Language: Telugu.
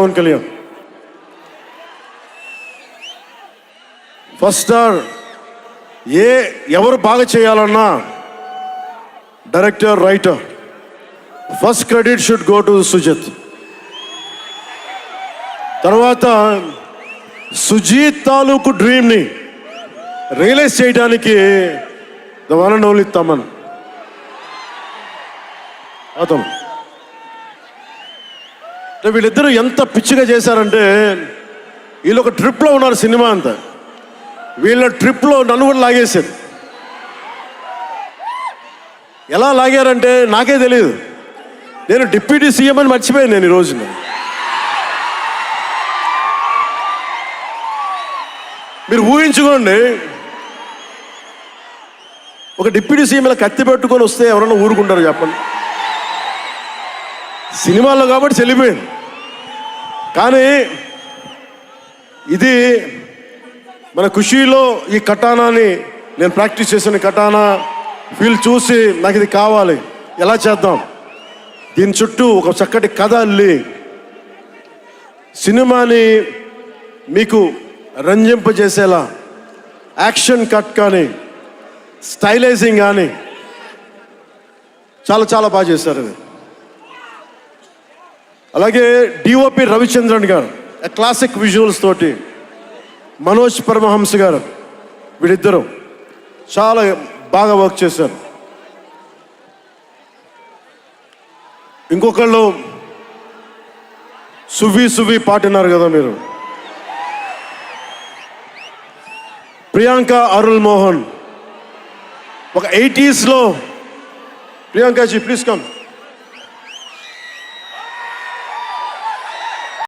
పవన్ కళ్యాణ్. ఫస్ట్ స్టార్ ఏ ఎవరు బాగా చేయాలన్నా director writer. First credit should go to Sujeeth. తర్వాత సుజీత్ తాలూకు డ్రీమ్ని రియలైజ్ చేయడానికి the one and only Thaman. అతను. వీళ్ళిద్దరూ ఎంత పిచ్చిగా చేశారంటే వీళ్ళు ఒక ట్రిప్లో ఉన్నారు సినిమా అంతా. వీళ్ళ ట్రిప్లో నన్ను కూడా లాగేశారు. ఎలా లాగారంటే నాకే తెలియదు నేను డిప్యూటీ సీఎం అని మర్చిపోయాను నేను ఈ రోజున. మీరు ఊహించుకోండి ఒక డిప్యూటీ సీఎం ఇలా కత్తి పెట్టుకొని వస్తే ఎవరన్నా ఊరుకుంటారు చెప్పండి. సినిమాల్లో కాబట్టి చెల్లిపోయింది. కానీ ఇది మన ఖుషీలో ఈ కటానాని నేను ప్రాక్టీస్ చేసిన కటానా ఫీల్ చూసి నాకు ఇది కావాలి. ఎలా చేద్దాం? దీని చుట్టూ ఒక చక్కటి కథ అల్లి సినిమాని మీకు రంజింపజేసేలా యాక్షన్ కట్ కానీ స్టైలైజింగ్ కానీ చాలా చాలా బాగా చేశారు. అది అలాగే డిఓపి రవిచంద్రన్ గారు క్లాసిక్ విజువల్స్ తోటి మనోజ్ పరమహంస గారు వీళ్ళిద్దరూ చాలా బాగా వర్క్ చేశారు. ఇంకొకళ్ళు సువి సువి పాటినారు కదా మీరు. ప్రియాంక అరుల్ మోహన్. ఒక ఎయిటీస్లో ప్రియాంక జీ ప్లీజ్ కమ్